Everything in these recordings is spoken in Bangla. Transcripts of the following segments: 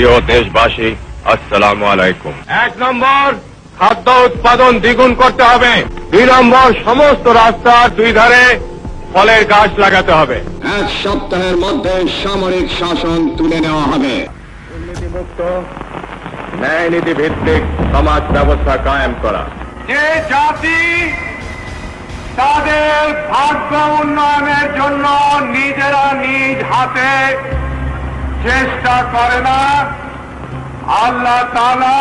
প্রিয় দেশবাসী আসসালামু আলাইকুম। এক নম্বর খাদ্য উৎপাদন দ্বিগুণ করতে হবে। দুই নম্বর সমস্ত রাস্তার দুই ধারে ফলের গাছ লাগাতে হবে। এক সপ্তাহের মধ্যে সামরিক শাসন তুলে নেওয়া হবে। দুর্নীতিমুক্ত ন্যায় নীতি ভিত্তিক সমাজ ব্যবস্থা কায়েম করা। যে জাতি তাদের ভাগ্য উন্নয়নের জন্য নিজেরা নিজ হাতে চেষ্টা করে না, আল্লাহ তাআলা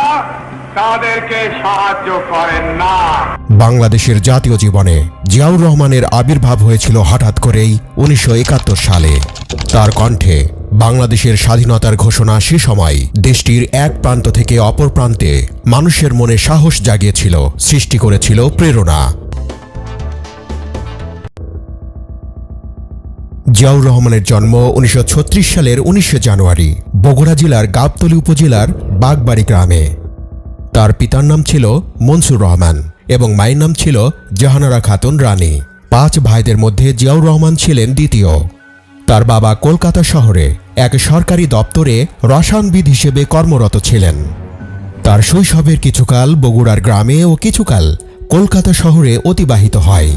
তাদেরকে সাহায্য করেন না। বাংলাদেশের জাতীয় জীবনে জিয়াউর রহমানের আবির্ভাব হয়েছিল হঠাৎ করেই উনিশশো একাত্তর সালে। তার কণ্ঠে বাংলাদেশের স্বাধীনতার ঘোষণা সে সময় দেশটির এক প্রান্ত থেকে অপর প্রান্তে মানুষের মনে সাহস জাগিয়েছিল, সৃষ্টি করেছিল প্রেরণা। জিয়াউর রহমানের জন্ম উনিশশো ছত্রিশ সালের উনিশে জানুয়ারি, বগুড়া জেলার গাবতলী উপজেলার বাগবাড়ি গ্রামে। তার পিতার নাম ছিল মনসুর রহমান এবং মায়ের নাম ছিল জাহানারা খাতুন রানী। পাঁচ ভাইদের মধ্যে জিয়াউর রহমান ছিলেন দ্বিতীয়। তার বাবা কলকাতা শহরে এক সরকারি দপ্তরে রসায়নবিদ হিসেবে কর্মরত ছিলেন। তার শৈশবের কিছুকাল বগুড়ার গ্রামে ও কিছুকাল কলকাতা শহরে অতিবাহিত হয়।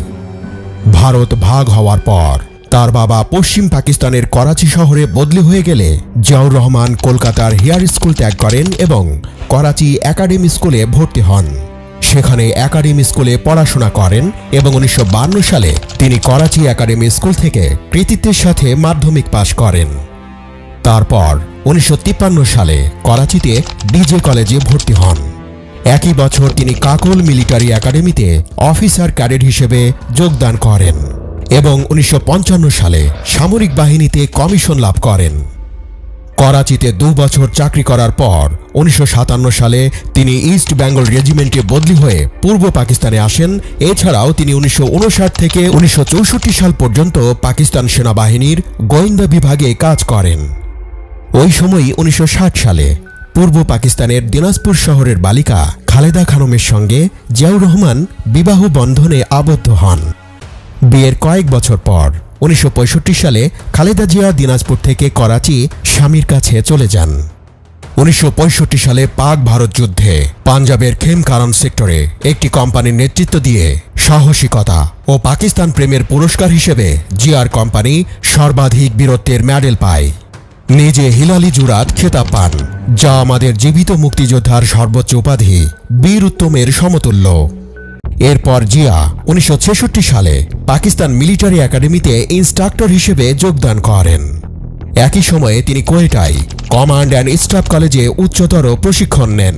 ভারত ভাগ হওয়ার পর তার বাবা পশ্চিম পাকিস্তানের করাচি শহরে বদলি হয়ে গেলে জিয়াউর রহমান কলকাতার হেয়ার স্কুল ত্যাগ করেন এবং করাচি একাডেমি স্কুলে ভর্তি হন। সেখানে একাডেমি স্কুলে পড়াশোনা করেন এবং উনিশশো সালে তিনি করাচি একাডেমি স্কুল থেকে কৃতিত্বের সাথে মাধ্যমিক পাশ করেন। তারপর উনিশশো তিপ্পান্ন সালে করাচিতে ডিজে কলেজে ভর্তি হন। একই বছর তিনি Kakul military academy officer cadet হিসেবে যোগদান করেন। এবং উনিশশো পঞ্চান্ন সালে সামরিক বাহিনীতে কমিশন লাভ করেন। করাচিতে দু বছর চাকরি করার পর উনিশশো সাতান্ন সালে তিনি ইস্ট বেঙ্গল রেজিমেন্টে বদলি হয়ে পূর্ব পাকিস্তানে আসেন। এছাড়াও তিনি উনিশশো ঊনষাট থেকে উনিশশো চৌষট্টি সাল পর্যন্ত পাকিস্তান সেনাবাহিনীর গোয়েন্দা বিভাগে কাজ করেন। ওই সময়ই উনিশশো ষাট সালে পূর্ব পাকিস্তানের দিনাজপুর শহরের বালিকা খালেদা খানমের সঙ্গে জিয়াউর রহমান বিবাহ বন্ধনে আবদ্ধ হন। বিয়ের কয়েক বছর পর, উনিশশো পঁয়ষট্টি সালে খালেদা জিয়া দিনাজপুর থেকে করাচি স্বামীর কাছে চলে যান। উনিশশো পঁয়ষট্টি সালে পাক ভারত যুদ্ধে পাঞ্জাবের খেমকারন সেক্টরে একটি কোম্পানির নেতৃত্ব দিয়ে সাহসিকতা ও পাকিস্তান প্রেমের পুরস্কার হিসেবে জিয়ার কোম্পানি সর্বাধিক বীরত্বের মেডেল পায়। নিজে হিলালি জুরাত খেতাব পান, যা আমাদের জীবিত মুক্তিযোদ্ধার সর্বোচ্চ উপাধি বীর উত্তমের সমতুল্য। এরপর জিয়া উনিশশো ছেষট্টি সালে পাকিস্তান মিলিটারি একাডেমিতে ইনস্ট্রাক্টর হিসেবে যোগদান করেন। একই সময়ে তিনি কোয়েটায় কমান্ড অ্যান্ড স্টাফ কলেজে উচ্চতর প্রশিক্ষণ নেন।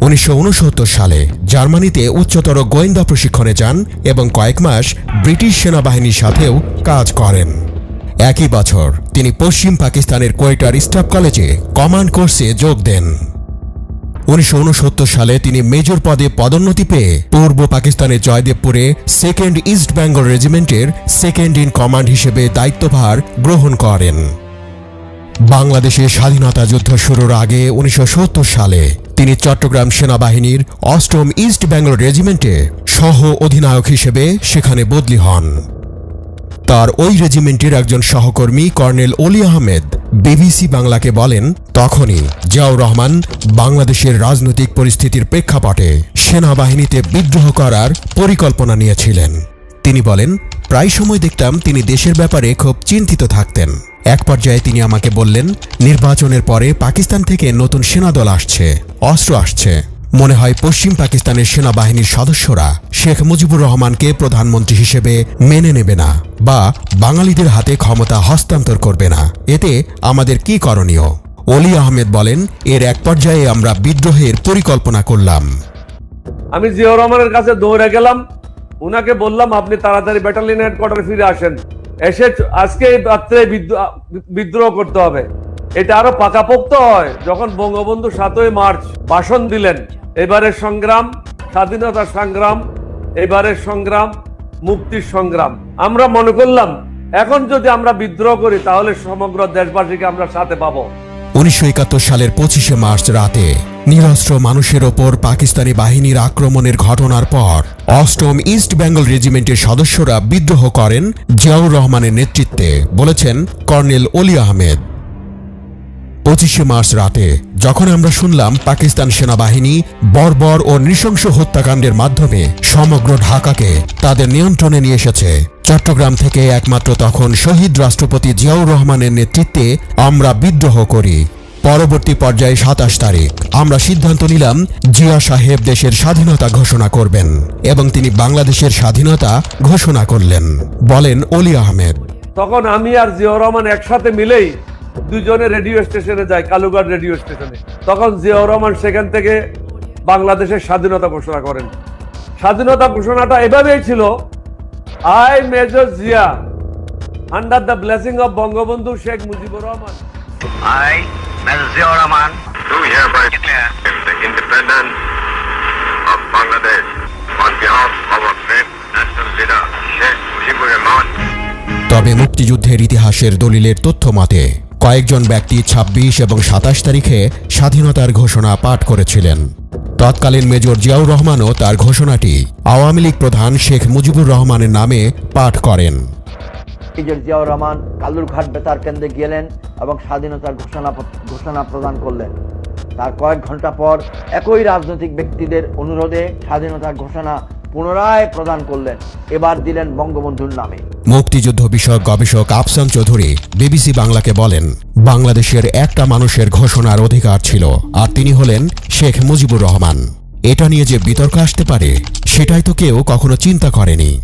উনিশশো উনসত্তর সালে জার্মানিতে উচ্চতর গোয়েন্দা প্রশিক্ষণে যান এবং কয়েক মাস ব্রিটিশ সেনাবাহিনীর সাথেও কাজ করেন। একই বছর তিনি পশ্চিম পাকিস্তানের কোয়েটার স্টাফ কলেজে কমান্ড কোর্সে যোগ দেন। উনিশশো ঊনসত্তর সালে তিনি মেজর পদে পদোন্নতি পেয়ে পূর্ব পাকিস্তানের জয়দেবপুরে সেকেন্ড ইস্ট বেঙ্গল রেজিমেন্টের সেকেন্ড ইন কমান্ড হিসেবে দায়িত্বভার গ্রহণ করেন। বাংলাদেশের স্বাধীনতা যুদ্ধ শুরুর আগে উনিশশো সত্তর সালে তিনি চট্টগ্রাম সেনাবাহিনীর অষ্টম ইস্ট বেঙ্গল রেজিমেন্টে সহ অধিনায়ক হিসেবে সেখানে বদলি হন। তার ওই রেজিমেন্টের একজন সহকর্মী কর্নেল অলি আহমেদ বিবিসি বাংলাকে বলেন, তখনই জিয়াউর রহমান বাংলাদেশের রাজনৈতিক পরিস্থিতির প্রেক্ষাপটে সেনাবাহিনীতে বিদ্রোহ করার পরিকল্পনা নিয়েছিলেন। তিনি বলেন, প্রায় সময় দেখতাম তিনি দেশের ব্যাপারে খুব চিন্তিত থাকতেন। এক পর্যায়ে তিনি আমাকে বললেন, নির্বাচনের পরে পাকিস্তান থেকে নতুন সেনাদল আসছে, অস্ত্র আসছে। মনে হয় পশ্চিম পাকিস্তানের সেনাবাহিনীর সদস্যরা শেখ মুজিবুর রহমানকে প্রধানমন্ত্রী হিসেবে মেনে নেবে না বা বাঙালিদের হাতে ক্ষমতা হস্তান্তর করবে না। এতে আমাদের কি করণীয়? অলি আহমেদ বলেন, এর এক পর্যায়ে আমরা বিদ্রোহের পরিকল্পনা করলাম। আমি জিয়াউর রহমানের কাছে দৌড়ে গেলাম। উনাকে বললাম, আপনি তাড়াতাড়ি ব্যাটালিয়ন হেডকোয়ার্টারে ফিরে আসেন। এসে আজকে রাত্রে বিদ্রোহ করতে হবে। এটা আরও পাকাপোক্ত হয়। যখন বঙ্গবন্ধু সাতই মার্চ ভাষণ দিলেন এবারের সংগ্রাম, স্বাধীনতা সংগ্রাম, এবারের সংগ্রাম, মুক্তির সংগ্রাম। আমরা মনে করলাম, এখন যদি আমরা বিদ্রোহ করি, তাহলে সমগ্র দেশবাসীকে আমরা সাথে পাবো। উনিশশো একাত্তর সালের পঁচিশে মার্চ রাতে নিরস্ত্র মানুষের ওপর পাকিস্তানি বাহিনীর আক্রমণের ঘটনার পর অষ্টম ইস্ট বেঙ্গল রেজিমেন্টের সদস্যরা বিদ্রোহ করেন জিয়াউর রহমানের নেতৃত্বে, বলেছেন কর্নেল অলি আহমেদ। পঁচিশে মার্চ রাতে, যখন আমরা শুনলাম পাকিস্তান সেনাবাহিনী বর্বর ও নৃশংস হত্যাকাণ্ডের মাধ্যমে সমগ্র ঢাকাকে তাদের নিয়ন্ত্রণে নিয়ে এসেছে। চট্টগ্রাম থেকে একমাত্র তখন শহীদ রাষ্ট্রপতি জিয়াউর রহমানের নেতৃত্বে আমরা বিদ্রোহ করি। পরবর্তী পর্যায়ে সাতাশ তারিখ, আমরা সিদ্ধান্ত নিলাম জিয়া সাহেব দেশের স্বাধীনতা ঘোষণা করবেন এবং তিনি বাংলাদেশের স্বাধীনতা ঘোষণা করলেন, বলেন অলি আহমেদ। তখন আমি আর জিয়াউর রহমান একসাথে মিলেই দুজনে রেডিও স্টেশনে যাই কালুঘাট রেডিও স্টেশনে। তখন জিয়াউর রহমান সেখান থেকে বাংলাদেশের স্বাধীনতা ঘোষণা করেন। স্বাধীনতা ঘোষণাটা এভাবেই ছিল I Major Zia under the blessing of Bangabandhu Sheikh Mujibur Rahman. I, Major Ziaur Rahman, Do hereby declare. The independence of Bangladesh on behalf of our great national leader, Sheikh Mujibur Rahman. তবে মুক্তিযুদ্ধের ইতিহাসের দলিলের তথ্য মতে কয়েকজন ব্যক্তি ২৬ এবং সাতাশ তারিখে স্বাধীনতার ঘোষণা পাঠ করেছিলেন। তৎকালীন মেজর জিয়াউর রহমানও তার ঘোষণাটি আওয়ামী লীগ প্রধান শেখ মুজিবুর রহমানের নামে পাঠ করেন। মেজর জিয়াউর রহমান কালুরঘাট বেতার কেন্দ্রে গেলেন এবং স্বাধীনতার ঘোষণা ঘোষণা প্রদান করলেন। তার কয়েক ঘণ্টা পর একই রাজনৈতিক ব্যক্তিদের অনুরোধে স্বাধীনতার ঘোষণা পুনরায় প্রদান করলেন। এবার দিলেন বঙ্গবন্ধুর নামে। মুক্তিযুদ্ধ বিষয়ক গবেষক আফসান চৌধুরী বিবিসি বাংলাকে বলেন বাংলাদেশের একটা মানুষের ঘোষণার অধিকার ছিল আর তিনি হলেন শেখ মুজিবুর রহমান। এটা নিয়ে যে বিতর্ক আসতে পারে সেটাই তো কেউ কখনো চিন্তা করেনি।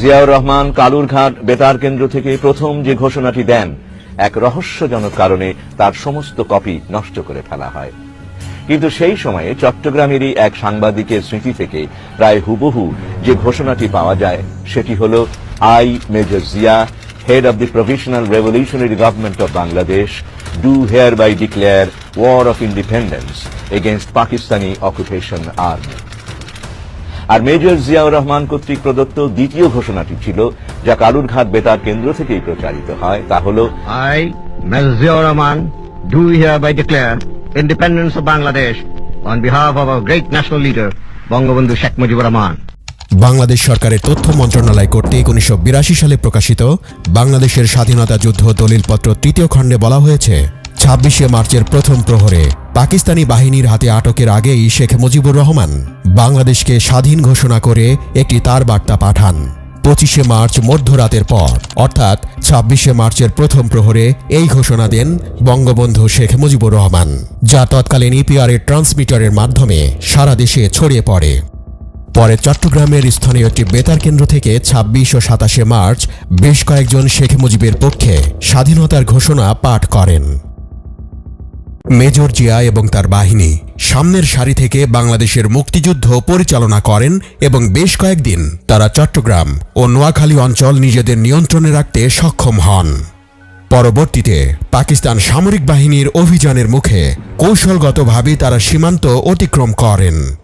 জিয়াউর রহমান কালুরঘাট বেতার কেন্দ্র থেকে প্রথম যে ঘোষণাটি দেন এক রহস্যজনক কারণে তার সমস্ত কপি নষ্ট করে ফেলা হয়। কিন্তু সেই সময়ে চট্টগ্রামেরই এক সাংবাদিকের স্মৃতি থেকে প্রায় হুবহু যে ঘোষণাটি পাওয়া যায় সেটি হল I Major Zia head of the provisional revolutionary government of Bangladesh do hereby declare war of independence against Pakistani occupation army. R Major Ziaur Rahman কর্তৃক প্রদত্ত দ্বিতীয় ঘোষণাটি ছিল যা কালুরঘাট বেতার কেন্দ্র থেকেই প্রচারিত হয় তা হল I, Major Rahman do do by declare independence of Bangladesh on behalf of our great national leader, Bangabandhu Sheikh Mujibur Rahman. Bangladesh সরকারের তথ্য মন্ত্রণালয় কর্তৃক উনিশশো সালে প্রকাশিত বাংলাদেশের স্বাধীনতা যুদ্ধ দলিলপত্র তৃতীয় খণ্ডে বলা হয়েছে ছাব্বিশে মার্চের প্রথম প্রহরে পাকিস্তানি বাহিনীর হাতে আটকের আগেই শেখ মুজিবুর রহমান বাংলাদেশকে স্বাধীন ঘোষণা করে একটি তার বার্তা পাঠান পঁচিশে মার্চ মধ্যরাতের পর, অর্থাৎ ছাব্বিশে মার্চের প্রথম প্রহরে এই ঘোষণা দেন বঙ্গবন্ধু শেখ মুজিবুর রহমান, যা তৎকালীন ইপিআর এর ট্রান্সমিটারের মাধ্যমে সারা দেশে ছড়িয়ে পড়ে। পরে চট্টগ্রামের স্থানীয় একটি বেতার কেন্দ্র থেকে ছাব্বিশ ও সাতাশে মার্চ বেশ কয়েকজন শেখ মুজিবের পক্ষে স্বাধীনতার ঘোষণা পাঠ করেন। মেজর জিয়া এবং তার বাহিনী সামনের সারি থেকে বাংলাদেশের মুক্তিযুদ্ধ পরিচালনা করেন এবং বেশ কয়েকদিন তারা চট্টগ্রাম ও নোয়াখালী অঞ্চল নিজেদের নিয়ন্ত্রণে রাখতে সক্ষম হন। পরবর্তীতে পাকিস্তান সামরিক বাহিনীর অভিযানের মুখে কৌশলগতভাবে তারা সীমান্ত অতিক্রম করেন।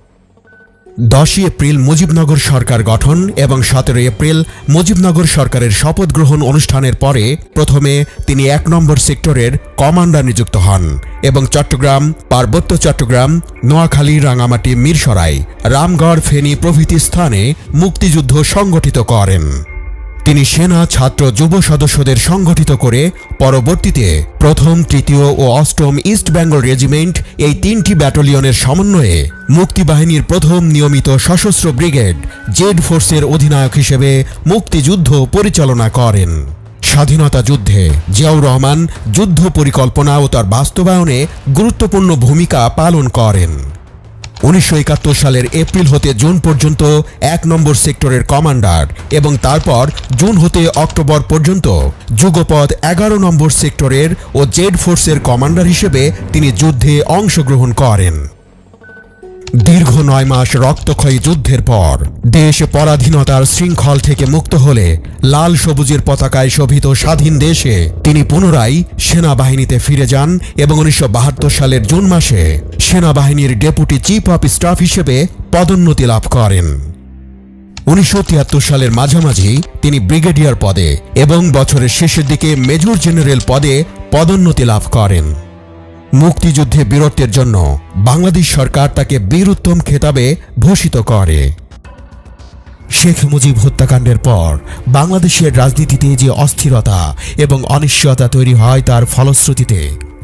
দশই এপ্রিল মুজিবনগর সরকার গঠন এবং সতেরো এপ্রিল মুজিবনগর সরকারের শপথ গ্রহণ অনুষ্ঠানের পরে প্রথমে তিনি এক নম্বর সেক্টরের কমান্ডার নিযুক্ত হন এবং চট্টগ্রাম, পার্বত্য চট্টগ্রাম, নোয়াখালী, রাঙামাটি, মিরসরাই, রামগড়, ফেনী প্রভৃতি স্থানে মুক্তিযুদ্ধ সংগঠিত করেন। তিনি সেনা, ছাত্র, যুব সদস্যদের সংগঠিত করে পরবর্তীতে প্রথম, তৃতীয় ও অষ্টম ইস্ট বেঙ্গল রেজিমেন্ট এই তিনটি ব্যাটালিয়নের সমন্বয়ে মুক্তিবাহিনীর প্রথম নিয়মিত সশস্ত্র ব্রিগেড জেড ফোর্সের অধিনায়ক হিসেবে মুক্তিযুদ্ধ পরিচালনা করেন। স্বাধীনতা যুদ্ধে জিয়াউর রহমান যুদ্ধ পরিকল্পনা ও তার বাস্তবায়নে গুরুত্বপূর্ণ ভূমিকা পালন করেন। উনিশশো একাত্তর সালের এপ্রিল হতে জুন পর্যন্ত এক নম্বর সেক্টরের কমান্ডার এবং তারপর জুন হতে অক্টোবর পর্যন্ত যুগপথ এগারো নম্বর সেক্টরের ও জেড ফোর্সের কমান্ডার হিসেবে তিনি যুদ্ধে অংশগ্রহণ করেন। দীর্ঘ নয় মাস রক্তক্ষয়ী যুদ্ধের পর, দেশ পরাধীনতার শৃঙ্খল থেকে মুক্ত হলে লাল সবুজের পতাকায় শোভিত স্বাধীন দেশে তিনি পুনরায় সেনাবাহিনীতে ফিরে যান এবং উনিশশো বাহাত্তর সালের জুন মাসে সেনাবাহিনীর ডেপুটি চিফ অফ স্টাফ হিসেবে পদোন্নতি লাভ করেন। উনিশশো তিয়াত্তর সালের মাঝামাঝি তিনি ব্রিগেডিয়ার পদে এবং বছরের শেষের দিকে মেজর জেনারেল পদে পদোন্নতি লাভ করেন। মুক্তিযুদ্ধে বীরত্বের জন্য বাংলাদেশ সরকার তাকে বীরুত্তম খেতাবে ভূষিত করে। শেখ মুজিব হত্যাকাণ্ডের পর বাংলাদেশের রাজনীতিতে যে অস্থিরতা এবং অনিশ্চয়তা তৈরি হয় তার ফলশ্রুতিতে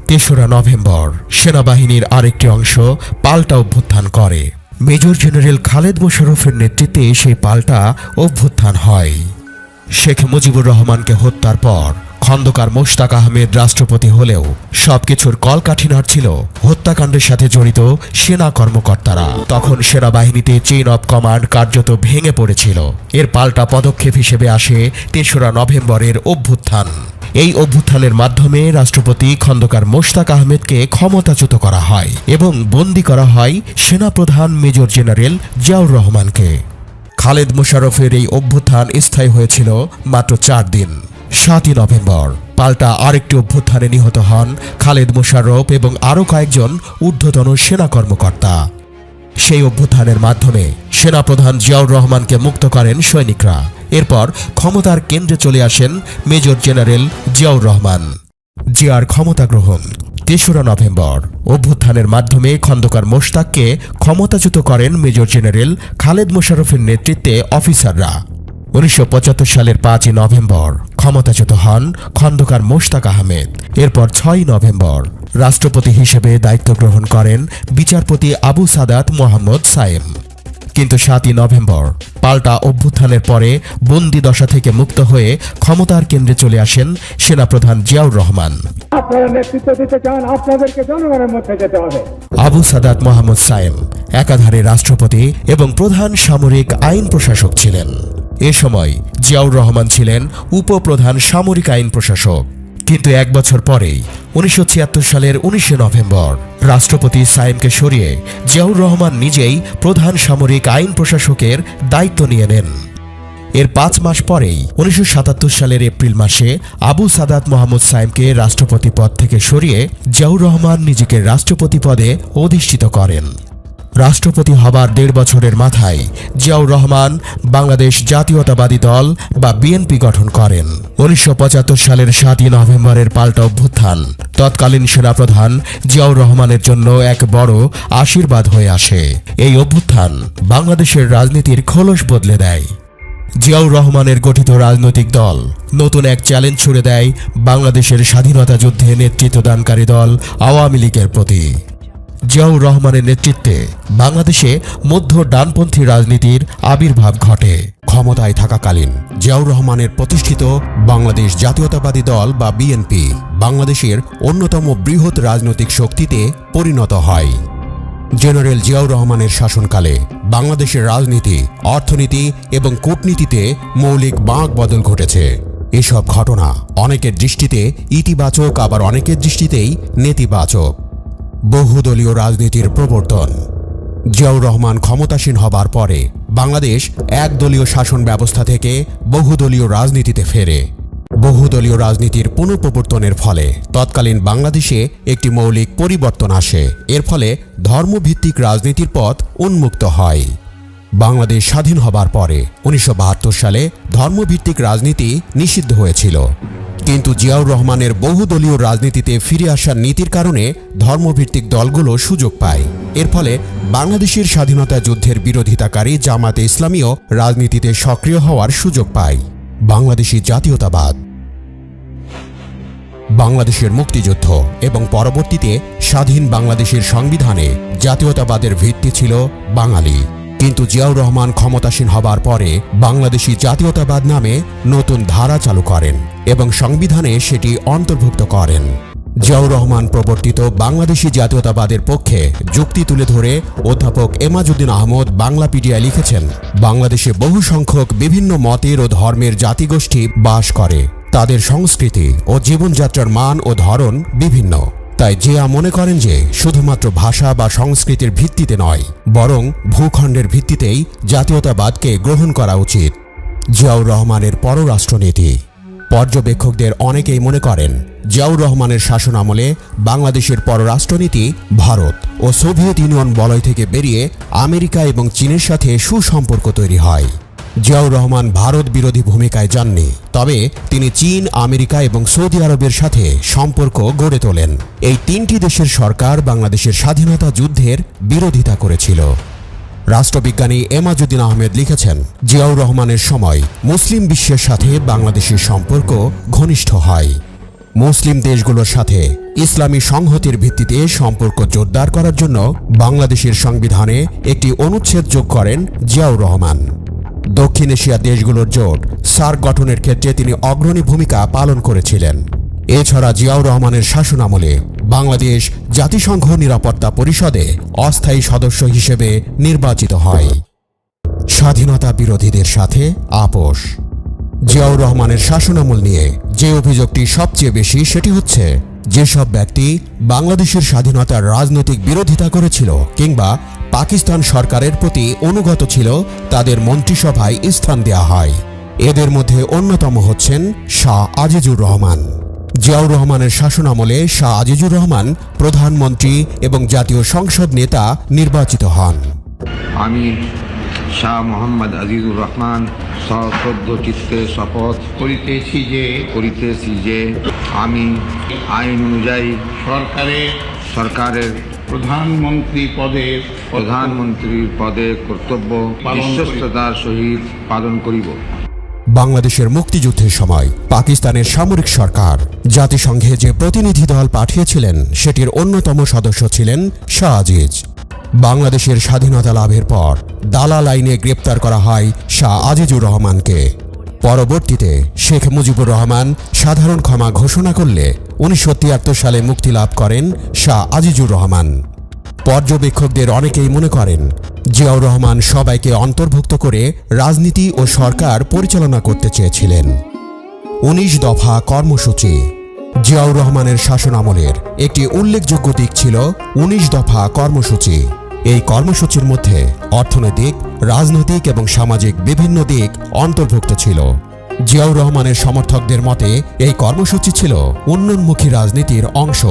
তেসরা নভেম্বর সেনাবাহিনীর আরেকটি অংশ পাল্টা অভ্যুত্থান করে। মেজর জেনারেল খালেদ মোশাররফের নেতৃত্বে সেই পাল্টা অভ্যুত্থান হয়। শেখ মুজিবুর রহমানকে হত্যার পর খন্দকার মোশতাক আহমেদ রাষ্ট্রপতি হলেও সবকিছুর কলকাঠি নাড়ছিল হত্যাকাণ্ডের সাথে জড়িত সেনা কর্মকর্তারা। তখন সেনাবাহিনীতে চেইন অব কমান্ড কার্যত ভেঙে পড়েছিল। এর পাল্টা পদক্ষেপ হিসেবে আসে তেসরা নভেম্বরের অভ্যুত্থান। এই অভ্যুত্থানের মাধ্যমে রাষ্ট্রপতি খন্দকার মোশতাক আহমেদকে ক্ষমতাচ্যুত করা হয় এবং বন্দী করা হয় সেনাপ্রধান মেজর জেনারেল জিয়াউর রহমানকে। খালেদ মোশাররফের এই অভ্যুত্থান স্থায়ী হয়েছিল মাত্র চার দিন। সাতই নভেম্বর। পাল্টা আরেকটি অভ্যুত্থানে নিহত হন খালেদ মোশাররফ এবং আরও কয়েকজন ঊর্ধ্বতন সেনা কর্মকর্তা। সেই অভ্যুত্থানের মাধ্যমে সেনাপ্রধান জিয়াউর রহমানকে মুক্ত করেন সৈনিকরা। এরপর ক্ষমতার কেন্দ্রে চলে আসেন মেজর জেনারেল জিয়াউর রহমান। জিয়ার ক্ষমতা গ্রহণ, তেসরা নভেম্বর। অভ্যুত্থানের মাধ্যমে খন্দকার মোশতাককে ক্ষমতাচ্যুত করেন মেজর জেনারেল খালেদ মোশাররফের নেতৃত্বে অফিসাররা। উনিশশো পঁচাত্তর সালের পাঁচই নভেম্বর ক্ষমতাচ্যুত হন খন্দকার মোশতাক আহমেদ। এরপর ছয়ই নভেম্বর রাষ্ট্রপতি হিসেবে দায়িত্ব গ্রহণ করেন বিচারপতি আবু সাদাত মোহাম্মদ সায়েম। কিন্তু সাতই নভেম্বর পাল্টা অভ্যুত্থানের পরে বন্দি দশা থেকে মুক্ত হয়ে ক্ষমতার কেন্দ্রে চলে আসেন সেনাপ্রধান জিয়াউর রহমান। আবু সাদাত মোহাম্মদ সায়েম একাধারে রাষ্ট্রপতি এবং প্রধান সামরিক আইন প্রশাসক ছিলেন। এ সময় জিয়াউর রহমান ছিলেন উপপ্রধান সামরিক আইন প্রশাসক। কিন্তু এক বছর পরেই উনিশশো ছিয়াত্তর সালের উনিশে নভেম্বর রাষ্ট্রপতি সায়েমকে সরিয়ে জিয়াউর রহমান নিজেই প্রধান সামরিক আইন প্রশাসকের দায়িত্ব নিয়ে নেন। এর পাঁচ মাস পরেই উনিশশো সাতাত্তর সালের এপ্রিল মাসে আবু সাদাত মোহাম্মদ সাইমকে রাষ্ট্রপতি পদ থেকে সরিয়ে জিয়াউর রহমান নিজেকে রাষ্ট্রপতি পদে অধিষ্ঠিত করেন। রাষ্ট্রপতি হবার দেড় বছরের মাথায় জিয়াউর রহমান বাংলাদেশ জাতীয়তাবাদী দল বা বিএনপি গঠন করেন। উনিশশো পঁচাত্তর সালের সাতই নভেম্বরের পাল্টা অভ্যুত্থান। তৎকালীন সেনাপ্রধান জিয়াউর রহমানের জন্য এক বড় আশীর্বাদ হয়ে আসে। এই অভ্যুত্থান বাংলাদেশের রাজনীতির খোলস বদলে দেয়। জিয়াউর রহমানের গঠিত রাজনৈতিক দল নতুন এক চ্যালেঞ্জ ছুড়ে দেয় বাংলাদেশের স্বাধীনতা যুদ্ধে নেতৃত্বদানকারী দল আওয়ামী লীগের প্রতি। জিয়াউর রহমানের নেতৃত্বে বাংলাদেশে মধ্য ডানপন্থী রাজনীতির আবির্ভাব ঘটে। ক্ষমতায় থাকাকালীন জিয়াউর রহমানের প্রতিষ্ঠিত বাংলাদেশ জাতীয়তাবাদী দল বা বিএনপি বাংলাদেশের অন্যতম বৃহৎ রাজনৈতিক শক্তিতে পরিণত হয়। জেনারেল জিয়াউর রহমানের শাসনকালে বাংলাদেশের রাজনীতি, অর্থনীতি এবং কূটনীতিতে মৌলিক বাঁক বদল ঘটেছে। এসব ঘটনা অনেকের দৃষ্টিতে ইতিবাচক, আবার অনেকের দৃষ্টিতেই নেতিবাচক। বহুদলীয় রাজনীতির প্রবর্তন। জিয়াউর রহমান ক্ষমতাসীন হবার পরে বাংলাদেশ একদলীয় শাসন ব্যবস্থা থেকে বহুদলীয় রাজনীতিতে ফেরে। বহুদলীয় রাজনীতির পুনঃপ্রবর্তনের ফলে তৎকালীন বাংলাদেশে একটি মৌলিক পরিবর্তন আসে। এর ফলে ধর্মভিত্তিক রাজনীতির পথ উন্মুক্ত হয়। বাংলাদেশ স্বাধীন হবার পরে উনিশশো বাহাত্তর সালে ধর্মভিত্তিক রাজনীতি নিষিদ্ধ হয়েছিল। কিন্তু জিয়াউর রহমানের বহুদলীয় রাজনীতিতে ফিরে আসার নীতির কারণে ধর্মভিত্তিক দলগুলো সুযোগ পায়। এর ফলে বাংলাদেশের স্বাধীনতা যুদ্ধের বিরোধিতাকারী জামাতে ইসলামীয় রাজনীতিতে সক্রিয় হওয়ার সুযোগ পায়। বাংলাদেশি জাতীয়তাবাদ। বাংলাদেশের মুক্তিযুদ্ধ এবং পরবর্তীতে স্বাধীন বাংলাদেশের সংবিধানে জাতীয়তাবাদের ভিত্তি ছিল বাঙালি। কিন্তু জিয়াউর রহমান ক্ষমতাসীন হবার পরে বাংলাদেশি জাতীয়তাবাদ নামে নতুন ধারা চালু করেন এবং সংবিধানে সেটি অন্তর্ভুক্ত করেন। জিয়াউর রহমান প্রবর্তিত বাংলাদেশি জাতীয়তাবাদের পক্ষে যুক্তি তুলে ধরে অধ্যাপক এমাজুদ্দিন আহমদ বাংলা বাংলাপিডিয়ায় লিখেছেন, বাংলাদেশে বহু সংখ্যক বিভিন্ন মতের ও ধর্মের জাতিগোষ্ঠী বাস করে। তাদের সংস্কৃতি ও জীবনযাত্রার মান ও ধরন বিভিন্ন। তাই জিয়া মনে করেন যে শুধুমাত্র ভাষা বা সংস্কৃতির ভিত্তিতে নয়, বরং ভূখণ্ডের ভিত্তিতেই জাতীয়তাবাদকে গ্রহণ করা উচিত। জিয়াউর রহমানের পররাষ্ট্রনীতি। পর্যবেক্ষকদের অনেকেই মনে করেন, জিয়াউর রহমানের শাসন আমলে বাংলাদেশের পররাষ্ট্রনীতি ভারত ও সোভিয়েত ইউনিয়ন বলয় থেকে বেরিয়ে আমেরিকা এবং চীনের সাথে সুসম্পর্ক তৈরি হয়। জিয়াউর রহমান ভারত বিরোধী ভূমিকায় যাননি। তবে তিনি চীন, আমেরিকা এবং সৌদি আরবের সাথে সম্পর্ক গড়ে তোলেন। এই তিনটি দেশের সরকার বাংলাদেশের স্বাধীনতা যুদ্ধের বিরোধিতা করেছিল। রাষ্ট্রবিজ্ঞানী এমাজুদ্দিন আহমেদ লিখেছেন, জিয়াউর রহমানের সময় মুসলিম বিশ্বের সাথে বাংলাদেশের সম্পর্ক ঘনিষ্ঠ হয়। মুসলিম দেশগুলোর সাথে ইসলামী সংহতির ভিত্তিতে সম্পর্ক জোরদার করার জন্য বাংলাদেশের সংবিধানে একটি অনুচ্ছেদ যোগ করেন জিয়াউর রহমান। দক্ষিণ এশিয়া দেশগুলোর জোট সার্ক গঠনের ক্ষেত্রে তিনি অগ্রণী ভূমিকা পালন করেছিলেন। এছাড়া জিয়াউর রহমানের শাসনামলে বাংলাদেশ জাতিসংঘ নিরাপত্তা পরিষদে অস্থায়ী সদস্য হিসেবে নির্বাচিত হয়। স্বাধীনতা বিরোধীদের সাথে আপোষ। জিয়াউর রহমানের শাসনামল নিয়ে যে অভিযোগটি সবচেয়ে বেশি সেটি হচ্ছে, যেসব ব্যক্তি বাংলাদেশের স্বাধীনতার রাজনৈতিক বিরোধিতা করেছিল কিংবা পাকিস্তান সরকারের প্রতি অনুগত ছিল, তাদের মন্ত্রিসভায় স্থান দেওয়া হয়। এদের মধ্যে অন্যতম হচ্ছেন শাহ আজিজুর রহমান। জিয়াউর রহমানের শাসনামলে শাহ আজিজুর রহমান প্রধানমন্ত্রী এবং জাতীয় সংসদ নেতা নির্বাচিত হন। আমি শাহ মোহাম্মদ আজিজুর রহমান চিত্তে শপথ করিতেছি যে করিতেছি যে, আমি আইন অনুযায়ী সরকারের সরকারের প্রধানমন্ত্রী পদে প্রধানমন্ত্রীর পদে কর্তব্য। বিশ্বস্ততার সহিত পালন করিব। বাংলাদেশের মুক্তিযুদ্ধের সময় পাকিস্তানের সামরিক সরকার জাতিসংঘে যে প্রতিনিধি দল পাঠিয়েছিলেন সেটির অন্যতম সদস্য ছিলেন শাহ আজিজ। বাংলাদেশের স্বাধীনতা লাভের পর দালাল আইনে গ্রেপ্তার করা হয় শাহ আজিজুর রহমানকে। পরবর্তীতে শেখ মুজিবুর রহমান সাধারণ ক্ষমা ঘোষণা করলে উনিশশো তিয়াত্তর সালে মুক্তি লাভ করেন শাহ আজিজুর রহমান। পর্যবেক্ষকদের অনেকেই মনে করেন, জিয়াউর রহমান সবাইকে অন্তর্ভুক্ত করে রাজনীতি ও সরকার পরিচালনা করতে চেয়েছিলেন। উনিশ দফা কর্মসূচি, জিয়াউর রহমানের শাসনামলের একটি উল্লেখযোগ্য দিক ছিল উনিশ দফা কর্মসূচি। এই কর্মসূচির মধ্যে অর্থনৈতিক, রাজনৈতিক এবং সামাজিক বিভিন্ন দিক অন্তর্ভুক্ত ছিল। জিয়াউর রহমানের সমর্থকদের মতে, এই কর্মসূচি ছিল উন্নয়নমুখী রাজনীতির অংশ।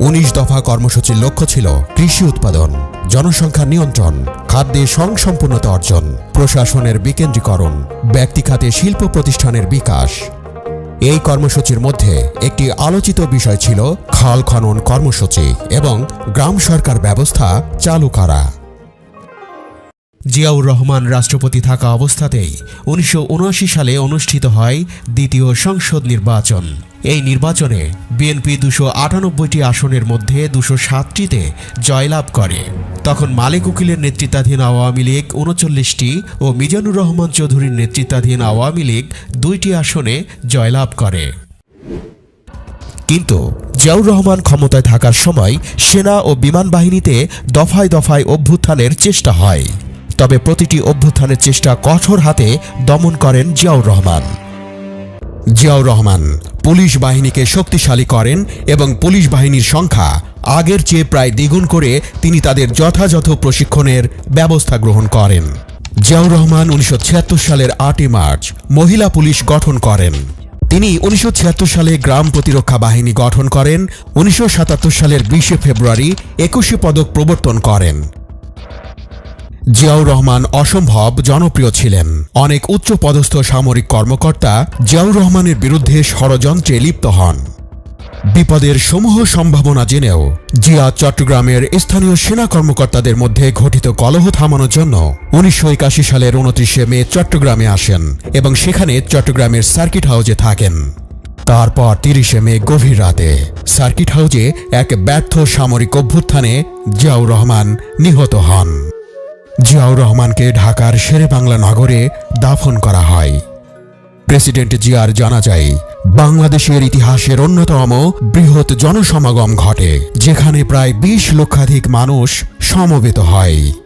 উনিশ দফা কর্মসূচির লক্ষ্য ছিল কৃষি উৎপাদন, জনসংখ্যা নিয়ন্ত্রণ, খাদ্যে স্বয়ংসম্পূর্ণতা অর্জন, প্রশাসনের বিকেন্দ্রীকরণ ব্যক্তিখাতে শিল্প প্রতিষ্ঠানের বিকাশ। এই কর্মসূচির মধ্যে একটি আলোচিত বিষয় ছিল খাল খনন কর্মসূচি এবং গ্রাম সরকার ব্যবস্থা চালু করা। জিয়াউর রহমান রাষ্ট্রপতি থাকা অবস্থাতেই উনিশশো উনআশি সালে অনুষ্ঠিত হয় দ্বিতীয় সংসদ নির্বাচন। এই নির্বাচনে বিএনপি দুশো আটানব্বইটি আসনের মধ্যে দুশো সাতটিতে জয়লাভ করে। তখন মালিক উকিলের নেতৃত্বাধীন আওয়ামী লীগ উনচল্লিশটি ও মিজানুর রহমান চৌধুরীর নেতৃত্বাধীন আওয়ামী লীগ দুইটি আসনে জয়লাভ করে। কিন্তু জিয়াউর রহমান ক্ষমতায় থাকার সময় সেনা ও বিমান বাহিনীতে দফায় দফায় অভ্যুত্থানের চেষ্টা হয়। তবে প্রতিটি অভ্যুত্থানের চেষ্টা কঠোর হাতে দমন করেন জিয়াউর রহমান। জিয়াউর রহমান, পুলিশ বাহিনীকে শক্তিশালী করেন এবং পুলিশ বাহিনীর সংখ্যা আগের চেয়ে প্রায় দ্বিগুণ করে তিনি তাদের যথাযথ প্রশিক্ষণের ব্যবস্থা গ্রহণ করেন। জিয়াউর রহমান উনিশশো ছিয়াত্তর সালের আটই মার্চ মহিলা পুলিশ গঠন করেন। তিনি উনিশশো ছিয়াত্তর সালে গ্রাম প্রতিরক্ষা বাহিনী গঠন করেন, উনিশশো সাতাত্তর সালের বিশে ফেব্রুয়ারি একুশে পদক প্রবর্তন করেন। জিয়াউর রহমান অসম্ভব জনপ্রিয় ছিলেন। অনেক উচ্চ পদস্থ সামরিক কর্মকর্তা জিয়াউর রহমানের বিরুদ্ধে ষড়যন্ত্রে লিপ্ত হন। বিপদের সমূহ সম্ভাবনা জেনেও জিয়া চট্টগ্রামের স্থানীয় সেনা কর্মকর্তাদের মধ্যে ঘটিত কলহ থামানোর জন্য উনিশশো একাশি সালের উনত্রিশে মে চট্টগ্রামে আসেন এবং সেখানে চট্টগ্রামের সার্কিট হাউজে থাকেন। তারপর তিরিশে মে গভীর রাতে সার্কিট হাউজে এক ব্যর্থ সামরিক অভ্যুত্থানে জিয়াউর রহমান নিহত হন। জিয়াউর রহমানকে ঢাকার শেরে বাংলা নগরে দাফন করা হয়। প্রেসিডেন্ট জিয়ার জানা যায়, বাংলাদেশের ইতিহাসের অন্যতম বৃহৎ জনসমাগম ঘটে, যেখানে প্রায় বিশ লক্ষাধিক মানুষ সমবেত হয়।